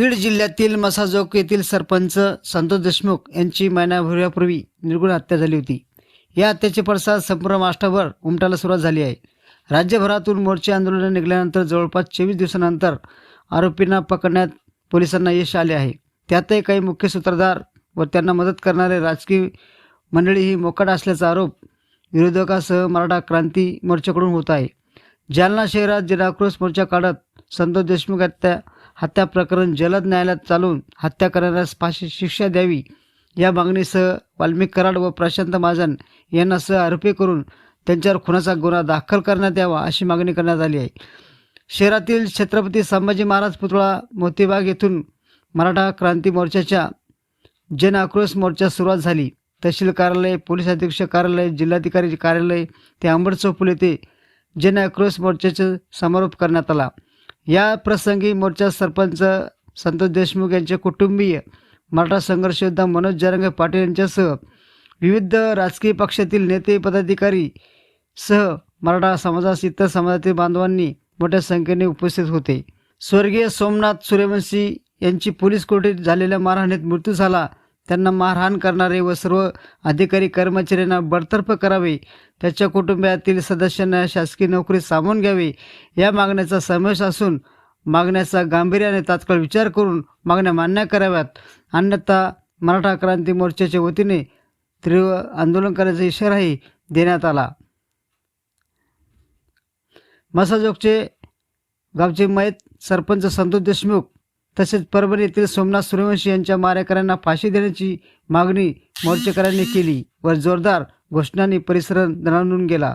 बीड जिल्ह्यातील मसाजोग येथील सरपंच संतोष देशमुख यांची महिनाभरापूर्वी निर्गुण हत्या झाली होती. या हत्येचे पडसाद संपूर्ण महाराष्ट्रभर उमटायला सुरुवात झाली आहे. राज्यभरातून मोर्चे आंदोलन निघाल्यानंतर जवळपास चोवीस दिवसानंतर आरोपींना पकडण्यात पोलिसांना यश आले आहे. त्यातही काही मुख्य सूत्रधार व त्यांना मदत करणारे राजकीय मंडळी ही मोकाट असल्याचा आरोप विरोधकासह मराठा क्रांती मोर्चाकडून होत आहे. जालना शहरात जनाक्रोश मोर्चा काढत संतोष देशमुख हत्या हत्या प्रकरण जलद न्यायालयात चालवून हत्या करणाऱ्यास फाशी शिक्षा द्यावी या मागणीसह वाल्मिक कराड व प्रशांत महाजन यांना सह आरोपी करून त्यांच्यावर खुनाचा गुन्हा दाखल करण्यात यावा अशी मागणी करण्यात आली आहे. शहरातील छत्रपती संभाजी महाराज पुतळा मोतीबाग येथून मराठा क्रांती मोर्चाच्या जन आक्रोश मोर्चा सुरुवात झाली. तहसील कार्यालय पोलीस अधीक्षक कार्यालय जिल्हाधिकारी कार्यालय ते आंबड चौफुल येथे जन आक्रोश मोर्चाचा समारोप करण्यात आला. या प्रसंगी मोर्चा सरपंच संतोष देशमुख यांचे कुटुंबीय मराठा संघर्ष योद्धा मनोज जरंगे पाटील यांच्यासह विविध राजकीय पक्षातील नेते पदाधिकारी सह मराठा समाजास इतर समाजातील बांधवांनी मोठ्या संख्येने उपस्थित होते. स्वर्गीय सोमनाथ सूर्यवंशी यांची पोलीस कोठडीत झालेल्या मारहाणीत मृत्यू झाला. त्यांना मारहाण करणारे व सर्व अधिकारी कर्मचाऱ्यांना बडतर्फ करावे. त्याच्या कुटुंबातील सदस्यांना शासकीय नोकरी सामावून घ्यावी. या मागण्याचा समावेश असून मागण्याचा गांभीर्याने तात्काळ विचार करून मागण्या मान्य कराव्यात. अन्यथा मराठा क्रांती मोर्चाच्या वतीने तीव्र आंदोलन करण्याचा इशाराही देण्यात आला. मसाजोगचे गावचे मयत सरपंच संतोष देशमुख तसेच परभणी येथील सोमनाथ सूर्यवंशी यांच्या मारेकऱ्यांना फाशी देण्याची मागणी मोर्चेकऱ्यांनी केली व जोरदार घोषणांनी परिसर दणाणून गेला.